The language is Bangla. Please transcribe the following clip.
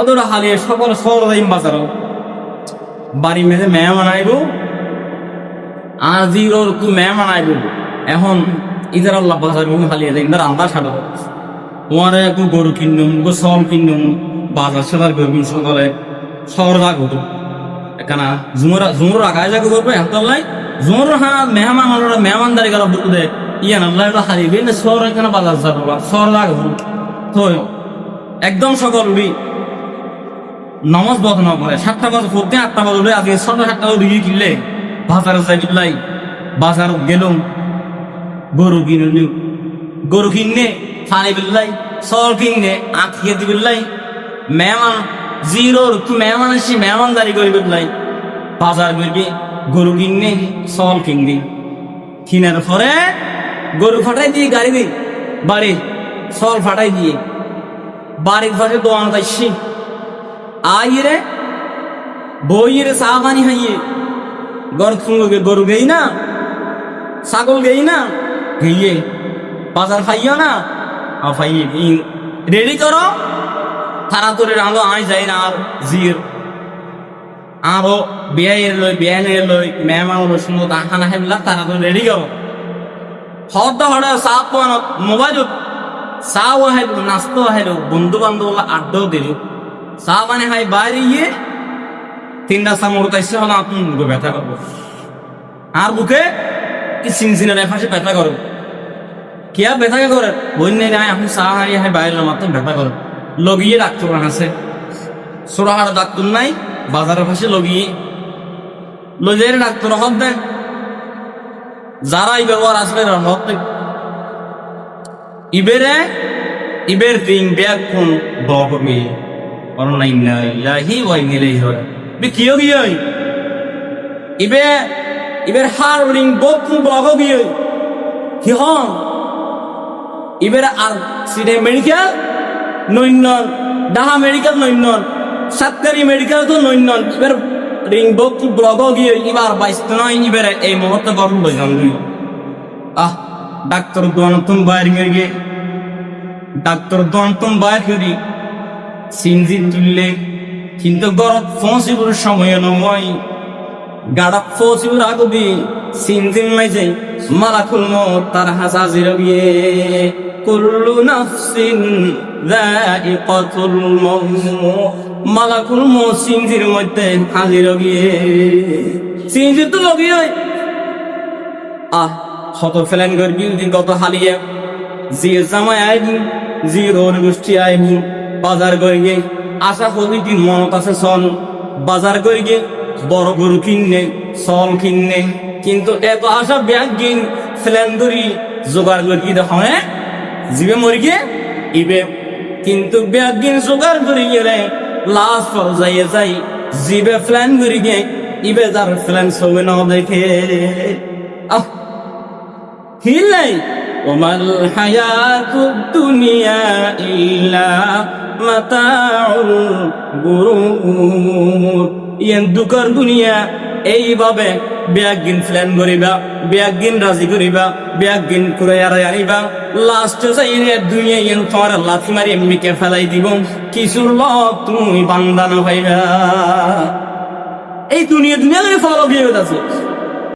অদরা হালিয়ে সকল সর যাইম বাজারও। বাড়ি মেঝে মেহমান আইব আজির তু মেহমান আইব এখন ইধার আল্লাহ বাজার মুখ হালিয়ে যাই ইধার আন্দা ছাড়ো। তোমারে একটু গরু কিনুম, গো সল কিনুম, বাজার সাজার করবি সকালে যা ঘটু এখানা জুমর জুমর আগায় যা করবে হাতলাই জুমর হা মেহমান হলো মেহমানদারি করা বুকুদে ইয়ান আল্লাহ এটা হারিয়ে না শহর এখানে বাজার যা করবা শহর যা ঘটু তো একদম সকল উড়ি নামাজ বধ না করে সাতটা বাজে ফুটতে আটটা বাজে আজকে ছটা সাতটা বাজে দিকে কিনলে, বাজারে যাই বিল্লাই বাজার গেলুম, গরু কিনলি, গরু কিননে ফানি বিল্লাই সল কিননে আখ খেয়ে দি বিল্লাই মেহমান জিরোর তু মেহমান আসি, মেহমানদারি করে বিল্লাই বাজার করবি, গরু কিননে সল কিনবি। কিনার পরে গরু ফাটাই দিয়ে গাড়ি দি বাড়ি সল ফাটাই দিয়ে, বাড়ির পাশে দোয়ান পাইছি। আইরে বইয়ের সাহাবানি হাইয়ে গরু তুঙ্গে গরু গেই না ছাগল গেই না গেইয়ে বাজার খাইও না খাইয়ে রেডি করো তোরে রাঁধো আই যাই না আর জির আরও বিয়ের লই বিয়ানের লই মেহমান আখানা হেমলা তারা তো রেডি করো হদ হড়ে সাপ মোবাইল চাও আহেল নাস্তো আহেল বন্ধু বান্ধব আড্ডাও দিল মানে হাই বাইরে গিয়ে তিনটা সামর তাইছে, হলো আপনি বুকে ব্যথা করব। আর বুকে কি সিনসিনের এফাসে ব্যথা করো কিয়া ব্যথা করে? বন্য নাই আপনি চা হারি, হাই বাইরে মাত্র ব্যথা করো লগিয়ে ডাক্তার আছে। সোরাহার ডাক্তার নাই, বাজারের পাশে লগিয়ে। লজের ডাক্তার হব দেন যারাই ব্যবহার আসবে দেন ইবেরে, ইবের দিন ব্যাগ কোন বগমি অনলাইন ইবে ইবের হার রিং বক কোন বগ গিয়ে কি হন ইবের আর সিডে মেডিকেল নৈনন ডাহা মেডিকেল নৈনন সাতকারি মেডিকেল তো নৈনন ইবের রিং বক ব্লগ গিয়ে ইবার বাইশ নয় ইবের এই মুহূর্তে গরম যান আহ ডাক্তার দোয়ান তুমি বাইরে গিয়ে ডাক্তার দোয়ান তুমি বাইরে সিনজি তুললে। কিন্তু গরত ফসিবুর সময় নয়। গাড়া ফসিবুর আগবি সিনজিন মাইজে মালাকুল মত তার হাসাজির বিয়ে কুল্লু নাফসিন যায়িকাতুল মাউত মালাকুল মত সিনজির মধ্যে হাজির বিয়ে সিনজি তো লগিয়ে আহ, শত ফেলেন করবি গত হালিয়ে। জি জামাই আইবি জি রোড গোষ্ঠী আইবি বাজার করিগে আশা করি দিন মনত আছে চল। বাজার করিগে বড় গরু কিননে চল কিননে কিন্তু এত আশা ব্যাগ কিন ফেলেন ধরি জোগাড় করি দেখো হ্যাঁ? জিবে মরিগে ইবে। কিন্তু ব্যাগ কিন জোগাড় করি গেলে লাস্ট পর্যায়ে যাই। জিবে ফ্ল্যান করিগে ইবে যার ফ্ল্যান সবে না দেখে। আহ! হিলাই ওমাল হায়াতুদ দুনিয়া ইল্লা মাতাউল গুরুর। ইয়ান দুকার দুনিয়া, এইভাবে ব্যাগিন প্ল্যান করিবা ব্যাগিন রাজি করিবা ব্যাগিন করে আর আনিবা। লাস্ট যাই দুনিয়া ইয়ান তোমার লাথি মারি এমনিকে ফেলাই দিব। কিছুর লক তুমি বান্দানো ভাইবা এই দুনিয়া দুনিয়া করে ফলো বিয়ে আছে